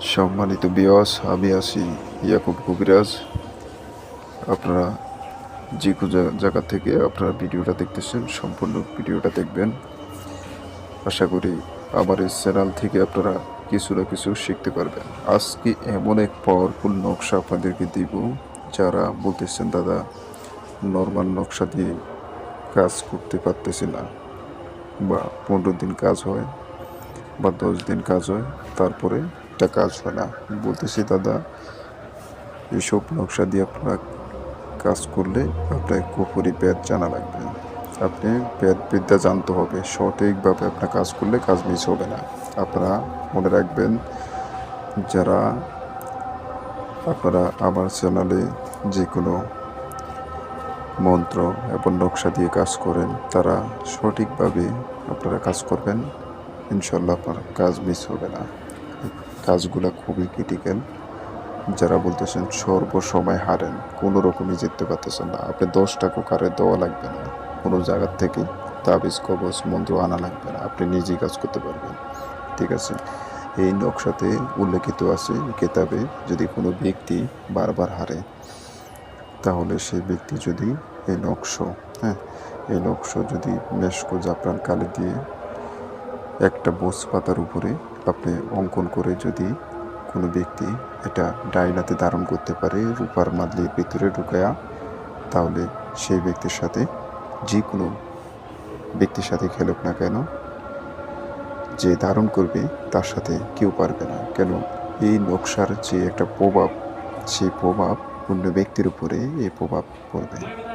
সম্মানিত বিয়স, আমি আছি ইয়াকুব কবিরাজ। আপনারা যে কোনো জায়গা থেকে আপনারা ভিডিওটা দেখতেছেন, সম্পূর্ণ ভিডিওটা দেখবেন। আশা করি আমার এই চ্যানেল থেকে আপনারা কিছু না কিছু শিখতে পারবেন। আজকে এমন এক পাওয়ারফুল নকশা আপনাদেরকে দিব, যারা বলতেছেন, দাদা নর্মাল নকশা দিয়ে কাজ করতে পারতেছি না। বা পনেরো দিন কাজ হয়, বা দশ দিন কাজ হয়, তারপরে এটা কাজ হয় না। বলতেছি, দাদা এইসব নকশা দিয়ে আপনারা কাজ করলে আপনার কুপুরি প্যাদ জানা লাগবে। আপনি প্যাদ বিদ্যা জানতে হবে। সঠিকভাবে আপনার কাজ করলে কাজ মিস হবে না। আপনারা মনে রাখবেন, যারা আপনারা আমার চ্যানেলে যে কোনো মন্ত্র এবং নকশা দিয়ে কাজ করেন, তারা সঠিকভাবে আপনারা কাজ করবেন। ইনশাল্লাহ আপনার কাজ মিস হবে না। কাজগুলো খুবই ক্রিটিক্যাল যারা বলতেছেন, সর্বসময় হারেন কোনো রকমই জিততে পারতেছেন না। আপনি দশ টাকা কারে দেওয়া লাগবে না। কোনো জায়গার থেকে তাবিজ কবচ মন্ত্র আনা লাগবে না। আপনি নিজেই কাজ করতে পারবেন। ঠিক আছে? এই নকশাতে উল্লেখিত আছে কেতাবে যদি কোনো ব্যক্তি বারবার হারে, তাহলে সেই ব্যক্তি যদি এই নকশ হ্যাঁ এই নকশ যদি মেশকো জাফরান কালি দিয়ে একটা বোস পাতার উপরে আপনি অঙ্কন করে যদি কোনো ব্যক্তি এটা ডাইনাতে ধারণ করতে পারে, রূপার মাদলির ভিতরে ঢুকায়া, তাহলে সেই ব্যক্তির সাথে যে কোনো ব্যক্তির সাথে খেলুক না কেন, যে ধারণ করবে তার সাথে কেউ পারবে না। কেন? এই নকশার যে একটা প্রভাব, সেই প্রভাব অন্য ব্যক্তির উপরে এই প্রভাব পড়বে।